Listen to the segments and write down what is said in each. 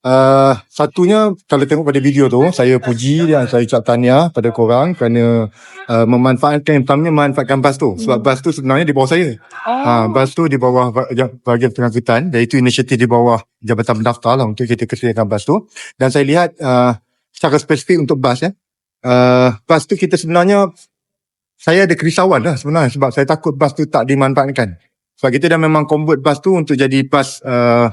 Uh, satunya kalau tengok pada video tu saya puji dan saya ucap tahniah pada korang kerana uh, memanfaatkan yang pertamanya memanfaatkan bas tu sebab bas tu sebenarnya di bawah saya Oh. Ha, bas tu di bawah bahagian pengangkutan dan itu inisiatif di bawah Jabatan Pendaftar lah untuk kita kesediakan bas tu. Dan saya lihat uh, secara spesifik untuk bas ya. Uh, bas tu kita sebenarnya saya ada kerisauan lah sebenarnya sebab saya takut bas tu tak dimanfaatkan. Sebab kita dah memang convert bas tu untuk jadi bas uh,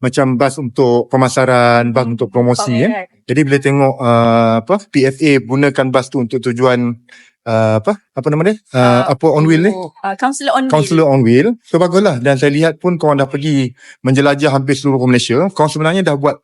macam bas untuk pemasaran, bas untuk promosi ya. Jadi bila tengok uh, apa PFA gunakan bas tu untuk tujuan uh, apa apa nama dia? Uh, apa on wheel ni? Uh, Councillor on Counselor on wheel. So baguslah. Dan saya lihat pun korang dah pergi menjelajah hampir seluruh Malaysia. Korang sebenarnya dah buat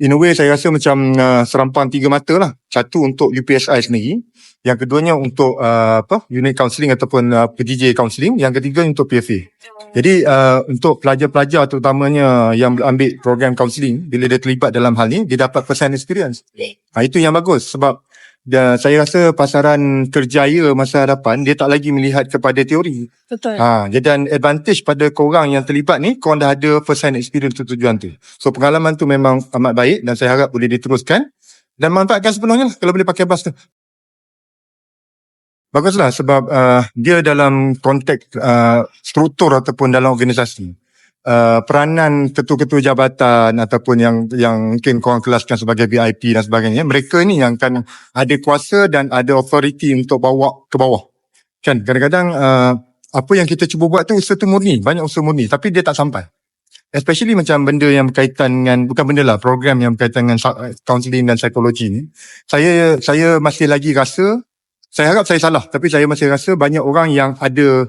in a way saya rasa macam uh, serampang tiga mata lah. Satu untuk UPSI sendiri. Yang keduanya untuk uh, apa unit counselling ataupun uh, PTJ counselling. Yang ketiga untuk PFA. Jadi uh, untuk pelajar-pelajar terutamanya yang ambil program counselling bila dia terlibat dalam hal ni dia dapat first hand experience. Ha, itu yang bagus sebab dia, saya rasa pasaran kerjaya masa hadapan dia tak lagi melihat kepada teori. Betul. Ha, jadi dan advantage pada korang yang terlibat ni, korang dah ada first hand experience tu tujuan tu. So pengalaman tu memang amat baik dan saya harap boleh diteruskan dan manfaatkan sepenuhnya lah kalau boleh pakai bas tu. Baguslah sebab uh, dia dalam konteks uh, struktur ataupun dalam organisasi. Uh, peranan ketua-ketua jabatan ataupun yang yang mungkin korang kelaskan sebagai VIP dan sebagainya, mereka ni yang akan ada kuasa dan ada authority untuk bawa ke bawah. Kan kadang-kadang uh, apa yang kita cuba buat tu usaha tu murni, banyak usaha murni tapi dia tak sampai. Especially macam benda yang berkaitan dengan bukan benda lah program yang berkaitan dengan counselling dan psikologi ni. Saya saya masih lagi rasa saya harap saya salah tapi saya masih rasa banyak orang yang ada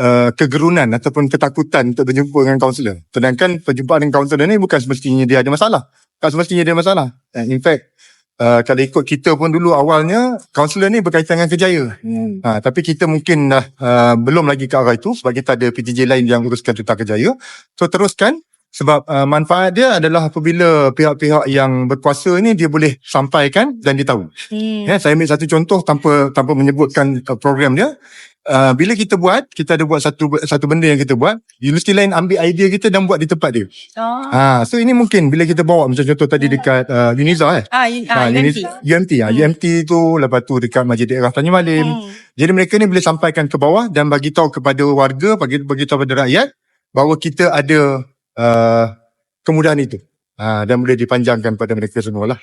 uh, kegerunan ataupun ketakutan untuk berjumpa dengan kaunselor. Sedangkan perjumpaan dengan kaunselor ni bukan semestinya dia ada masalah. Tak semestinya dia ada masalah. And in fact uh, kalau ikut kita pun dulu awalnya kaunselor ni berkaitan dengan kerjaya. Hmm. Ha, tapi kita mungkin dah uh, belum lagi ke arah itu sebab kita ada PTJ lain yang uruskan tentang kerjaya. So teruskan sebab uh, manfaat dia adalah apabila pihak-pihak yang berkuasa ni dia boleh sampaikan dan dia tahu. Hmm. Ya, saya ambil satu contoh tanpa tanpa menyebutkan uh, program dia. Uh, bila kita buat, kita ada buat satu satu benda yang kita buat, universiti lain ambil idea kita dan buat di tempat dia. Oh. Ha, so ini mungkin bila kita bawa macam contoh tadi dekat uh, Uniza eh. Ah, ah, Ha, UMT. UMT ah, Hmm. UMT tu lepas tu dekat Masjid Daerah Tanya Malim. Hmm. Jadi mereka ni boleh sampaikan ke bawah dan bagi tahu kepada warga, bagi bagi tahu kepada rakyat bahawa kita ada uh, kemudahan itu. Uh, dan boleh dipanjangkan pada mereka semua lah.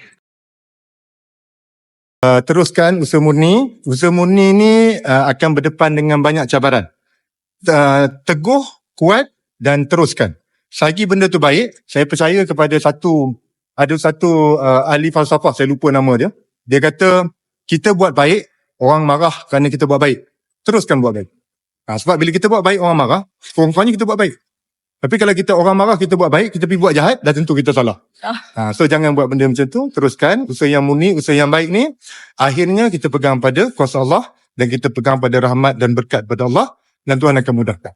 Uh, teruskan usaha murni. Usaha murni ni uh, akan berdepan dengan banyak cabaran. Uh, teguh, kuat dan teruskan. Selagi benda tu baik, saya percaya kepada satu ada satu uh, ahli falsafah, saya lupa nama dia. Dia kata kita buat baik, orang marah kerana kita buat baik. Teruskan buat baik. Ha, sebab bila kita buat baik, orang marah, kurang-kurangnya kita buat baik. Tapi kalau kita orang marah, kita buat baik, kita pergi buat jahat, dah tentu kita salah. Ah. Ha, so jangan buat benda macam tu, teruskan. Usaha yang murni, usaha yang baik ni, akhirnya kita pegang pada kuasa Allah dan kita pegang pada rahmat dan berkat pada Allah dan Tuhan akan mudahkan.